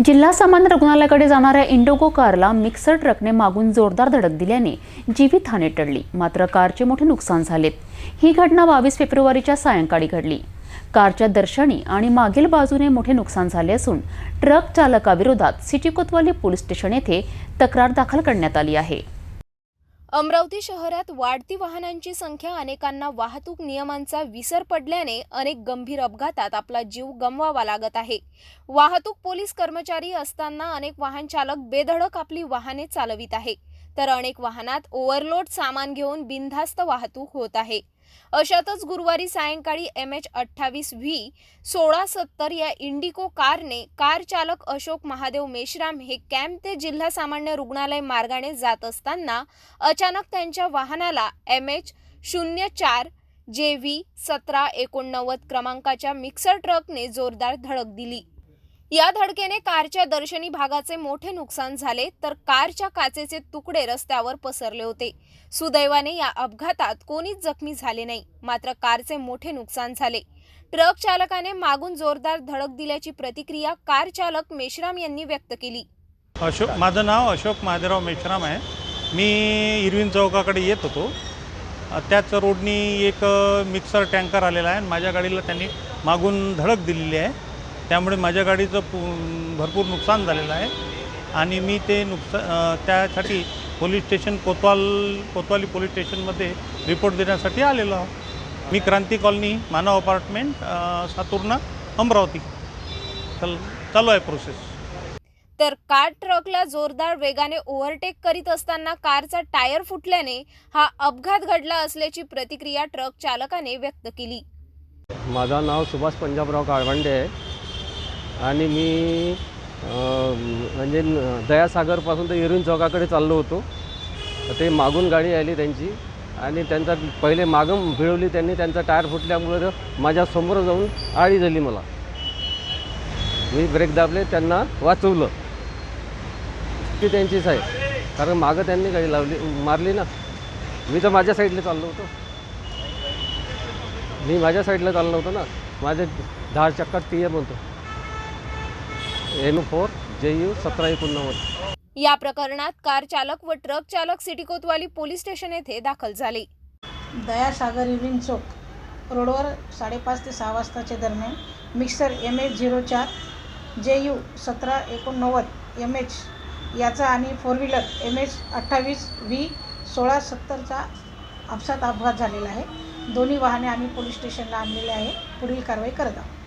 जिल्हा सामान्य रुग्णालयाकडे जाणाऱ्या इंडोगो कारला मिक्सर ट्रकने मागून जोरदार धडक दिल्याने जीवितहानी टळली. मात्र कारचे मोठे नुकसान झालेत ही घटना बावीस फेब्रुवारीच्या सायंकाळी घडली. कारच्या दर्शनी आणि मागील बाजूने मोठे नुकसान झाले असून ट्रक चालकाविरोधात सिटी कोतवाली पोलीस स्टेशन येथे तक्रार दाखल करण्यात आली आहे. अमरावती शहरात वाढती वाहनांची संख्या अनेकांना वाहतूक नियमांचा विसर पडल्याने अनेक गंभीर अपघातात आपला जीव गमवावा लागत आहे. वाहतूक पोलीस कर्मचारी असताना अनेक वाहन चालक बेधडक आपली वाहने चालवित आहे. तर अनेक वाहनात ओव्हरलोड सामान घेऊन बिनधास्त वाहतूक होत आहे. अशातच गुरुवारी सायंकाळी एम एच अठ्ठावीस व्ही सोळा सत्तर या इंडिको कारने कार चालक अशोक महादेव मेश्राम हे कॅम्प ते जिल्हा सामान्य रुग्णालय मार्गाने जात असताना अचानक त्यांच्या वाहनाला एम एच शून्य चार जे व्ही सतरा एकोणनव्वद क्रमांकाच्या मिक्सर ट्रकने जोरदार धडक दिली. या धडकेने कारच्या दर्शनी भागाचे मोठे नुकसान झाले तर कारच्या काचेचे तुकडे रस्त्यावर पसरले होते. सुदैवाने या अपघातात कोणीच जखमी झाले नाही मात्र कारचे मोठे नुकसान झाले. ट्रक चालकाने मागून जोरदार धडक दिल्याची प्रतिक्रिया कार चालक मेश्राम यांनी व्यक्त केली. अशोक माझं नाव अशोक महादेवराव मेश्राम आहे. मी इरविन चौकाकडे येत होतो. त्याच रोडनी एक मिक्सर टँकर आलेला आहे माझ्या गाडीला त्यांनी मागून धडक दिलेली आहे. त्यामुळे माझ्या गाडीचं पू भरपूर नुकसान झालेलं आहे. आणि मी ते नुकसा त्यासाठी पोलीस स्टेशन कोतवाल कोतवाली पोलीस स्टेशनमध्ये रिपोर्ट देण्यासाठी आलेलो आहो मी क्रांती कॉलनी मानव अपार्टमेंट सातूर्णा अमरावती. चल चालू आहे प्रोसेस. तर कार ट्रकला जोरदार वेगाने ओव्हरटेक करीत असताना कारचा टायर फुटल्याने हा अपघात घडला असल्याची प्रतिक्रिया ट्रक चालकाने व्यक्त केली. माझं नाव सुभाष पंजाबराव काळवंडे आहे. आणि मी म्हणजे दयासागरपासून तर इरून चौकाकडे चाललो होतो. ते मागून गाडी आली त्यांची आणि त्यांचा पहिले मागं भिळवली त्यांनी त्यांचा टायर फुटल्यामुळे माझ्यासमोर जाऊन आळी झाली मला. मी ब्रेक दाबले त्यांना वाचवलं. ती त्यांचीच आहे कारण मागं त्यांनी गाडी लावली मारली ना. मी तर माझ्या साईडला चाललो होतो. मी माझ्या साईडला चाललो होतो ना. माझे दहा चक्कर ती म्हणतो एम फोर जे यू सतरा एकोणनव्वद या प्रकरणात कार चालक व ट्रक चालक सिटी कोतवाली पोलीस स्टेशन येथे दाखल झाले. दयासागर इव्हिंग चौक रोडवर साडेपाच ते सहा वाजताच्या दरम्यान मिक्सर एम एच झिरो चार जे यू सतरा एकोणनव्वद एम एच याचा आणि फोर व्हीलर एम एच अठ्ठावीस व्ही सोळा सत्तरचा अपघात अपघात झालेला आहे. दोन्ही वाहने आम्ही पोलीस स्टेशनला आणलेले आहे. पुढील कारवाई करत आहोत.